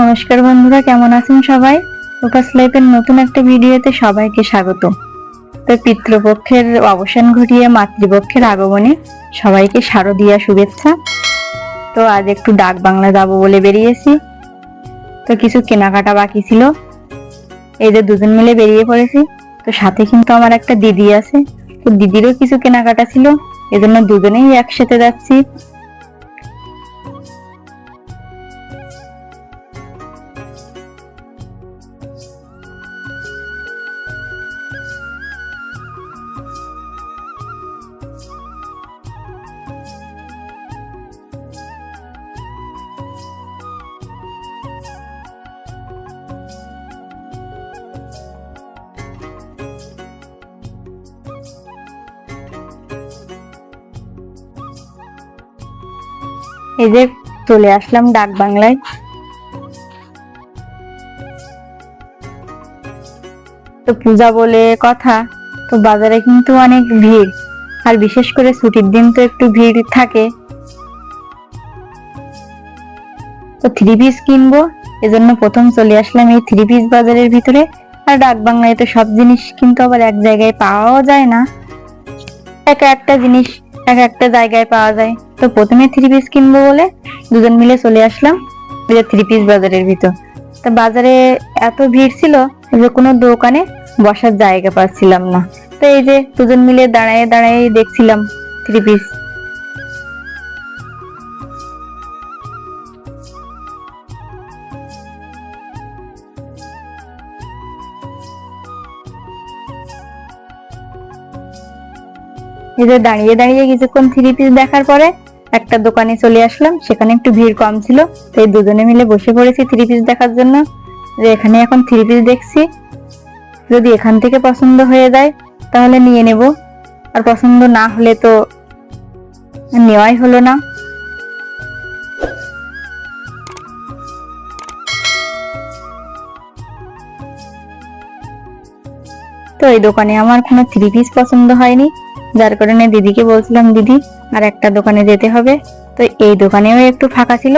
নমস্কার বন্ধুরা, কেমন আছেন সবাই? লোটাস লাইফের নতুন একটা ভিডিওতে সবাইকে স্বাগত। তো পিতৃপক্ষের অবসান ঘটিয়ে মাতৃপক্ষের আগমনে সবাইকে শারদীয়া শুভেচ্ছা। তো আজ একটু ডাক বাংলা যাব বলে বেরিয়েছি। তো কিছু কেনাকাটা বাকি ছিল। এই যে দুজন মিলে বেরিয়ে পড়েছি। তো সাথে কিন্তু আমার একটা দিদি আছে। তো দিদিরও কিছু কেনাকাটা ছিল। এজন্য দুজনেই একসাথে যাচ্ছি। এই যে চলে আসলাম ডাক বাংলায়। তো পূজা বলে কথা, তো বাজারে কিন্তু অনেক ভিড়, আর বিশেষ করে ছুটির দিন তো একটু ভিড় থাকে। তো থ্রি পিস কিনবো, এজন্য প্রথম চলে আসলাম এই থ্রি পিস বাজারের ভিতরে। আর ডাক বাংলায় তো সব জিনিস কিন্তু আবার এক জায়গায় পাওয়াও যায় না। এক একটা জিনিস এক একটা জায়গায় পাওয়া যায়। তো প্রথমে থ্রি পিস কিনবো বলে দুজন মিলে চলে আসলাম ওই যে থ্রি পিস বাজারের ভিতর। তো বাজারে এত ভিড় ছিল যে কোনো দোকানে বসার জায়গা পাচ্ছিলাম না। তো এই যে দুজন মিলে দাঁড়ায় দাঁড়ায় দেখছিলাম থ্রি পিস যে দাঁড়িয়ে দাঁড়িয়ে কিছুক্ষণ থ্রি পিস দেখার পরে একটা দোকানে চলে আসলাম, সেখানে একটু ভিড় কম ছিল, তাই দুজনে মিলে বসে পড়েছি থ্রি পিস দেখার জন্য। যে এখানে এখন থ্রি পিস দেখছি, যদি এখান থেকে পছন্দ হয়ে যায়, তাহলে নিয়ে নেব। আর পছন্দ না হলে তো নেওয়াই হলো না। তো এই দোকানে আমার কোনো থ্রি পিস পছন্দ হয়নি। যার কারণে দিদিকে বলছিলাম, দিদি, আর একটা দোকানে যেতে হবে। তো এই দোকানেও একটু ফাঁকা ছিল।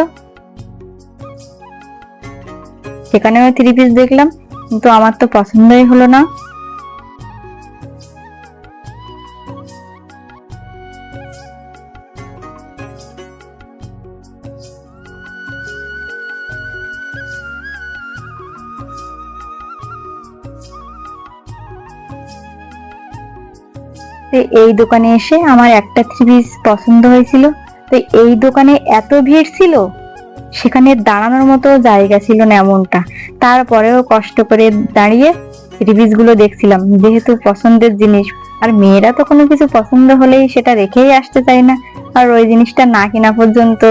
সেখানেও থ্রি পিস দেখলাম, কিন্তু আমার তো পছন্দই হলো না। তো এই দোকানে এসে আমার একটা থ্রি পিস পছন্দ হয়েছিল। তো এই দোকানে এত ভিড় ছিল, সেখানে দাঁড়ানোর মতো জায়গা ছিল না এমনটা। তারপরেও কষ্ট করে দাঁড়িয়ে পিস দেখছিলাম। যেহেতু পছন্দের জিনিস, আর মেয়েরা তো কোনো কিছু পছন্দ হলেই সেটা রেখেই আসতে চায় না। আর ওই জিনিসটা না কেনা পর্যন্ত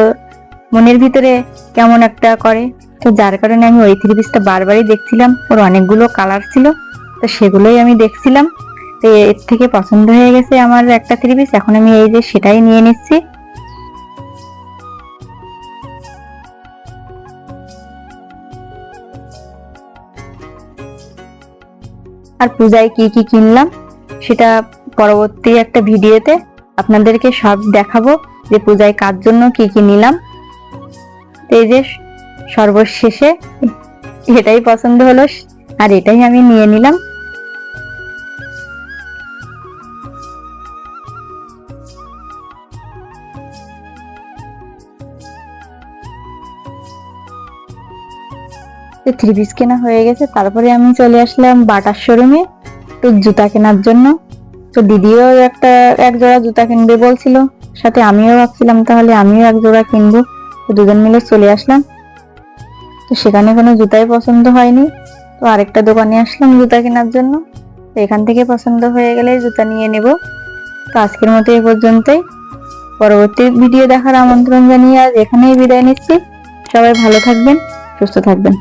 মনের ভিতরে কেমন একটা করে। তো যার কারণে আমি ওই থ্রি পিসটা বারবারই দেখছিলাম। ওর অনেকগুলো কালার ছিল, তো সেগুলোই আমি দেখছিলাম। তো এর থেকে পছন্দ হয়ে গেছে আমার একটা থ্রি পিস এখন আমি এই যে সেটাই নিয়ে নিচ্ছি। আর পূজায় কি কি কিনলাম, সেটা পরবর্তী একটা ভিডিওতে আপনাদেরকে সব দেখাবো যে পূজায় কার জন্য কি কি নিলাম। এই যে সর্বশেষে এটাই পছন্দ হলো, আর এটাই আমি নিয়ে নিলাম। তো থ্রি পিস কেনা হয়ে গেছে, তারপরে আমি চলে আসলাম বাটার শোরুমে তো জুতা কেনার জন্য। তো দিদিও একটা এক জোড়া জুতা কিনবে বলছিল, সাথে আমিও ভাবছিলাম তাহলে আমিও এক জোড়া কিনবো। তো দুজন মিলে চলে আসলাম। তো সেখানে কোনো জুতাই পছন্দ হয়নি। তো আরেকটা দোকানে আসলাম জুতা কেনার জন্য। তো এখান থেকে পছন্দ হয়ে গেলে জুতা নিয়ে নেব। তো আজকের মতো এই পর্যন্তই। পরবর্তী ভিডিও দেখার আমন্ত্রণ জানিয়ে আজ এখানেই বিদায় নিচ্ছি। সবাই ভালো থাকবেন, সুস্থ থাকবেন।